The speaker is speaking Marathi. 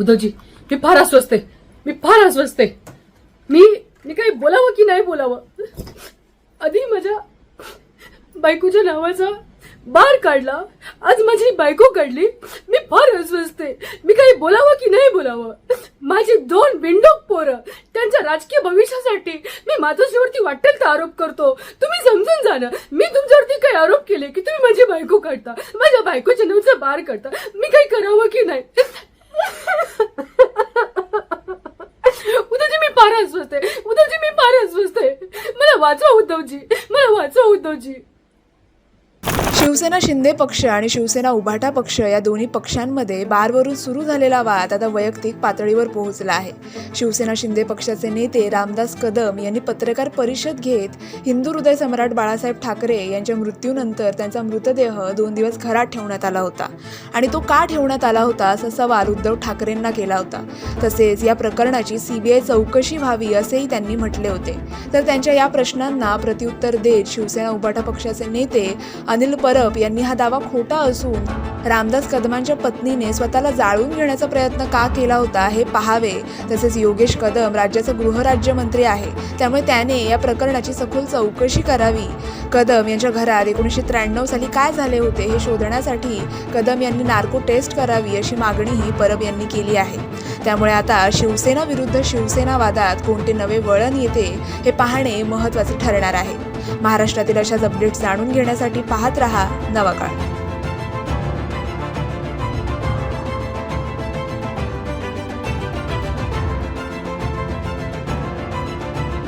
उद्धवजी मी फार अस्वस्थ आहे. मी फार अस्वस्थ आहे. मी मी काही बोलावं की नाही बोलावं? आधी माझ्या बायकोच्या नावाचा बार काढला. आज माझी बायको काढली. मी फार अस्वस्थ आहे. मी काही बोलावं की नाही बोलावं? माझी दोन बिंडोक पोरं त्यांच्या राजकीय भविष्यासाठी मी मातोश्रीवरती वाटेल तर आरोप करतो. तुम्ही समजून जाणं मी तुमच्यावरती काही आरोप केले की तुम्ही माझी बायको काढता. माझ्या बायकोच्या नावाचा बार काढता. मी काही करावं की नाही? उद्धवजी मी फार अस्वस्थ आहे. उद्धवजी मी फार अस्वस्थ आहे. मला वाचवा उद्धवजी. मला वाचवा उद्धवजी. शिवसेना शिंदे पक्ष आणि शिवसेना उभाटा पक्ष या दोन्ही पक्षांमध्ये बारवरून सुरू झालेला वाद आता वैयक्तिक पातळीवर पोहोचला आहे. शिवसेना शिंदे पक्षाचे नेते रामदास कदम यांनी पत्रकार परिषद घेत हिंदू हृदय सम्राट बाळासाहेब ठाकरे यांच्या मृत्यूनंतर त्यांचा मृतदेह दोन दिवस घरात ठेवण्यात आला होता आणि तो का ठेवण्यात आला होता असा सवाल उद्धव ठाकरेंना केला होता. तसेच या प्रकरणाची सीबीआय चौकशी व्हावी असेही त्यांनी म्हटले होते. तर त्यांच्या या प्रश्नांना प्रत्युत्तर देत शिवसेना उभाटा पक्षाचे नेते अनिल परब यांनी हा दावा खोटा असून रामदास कदमांच्या पत्नीने स्वतःला जाळून घेण्याचा प्रयत्न का केला होता हे पाहावे तसेच योगेश कदम राज्याचे गृहराज्यमंत्री आहे त्यामुळे त्याने या प्रकरणाची सखोल चौकशी करावी. कदम यांच्या घरात एकोणीसशे त्र्याण्णव साली काय झाले होते हे शोधण्यासाठी कदम यांनी नार्को टेस्ट करावी अशी मागणीही परब यांनी केली आहे. त्यामुळे आता शिवसेना विरुद्ध शिवसेना वादात कोणते नवे वळण येते हे पाहणे महत्त्वाचे ठरणार आहे. महाराष्ट्रातील अशाच अपडेट्स जाणून घेण्यासाठी पाहत रहा नवा काळ.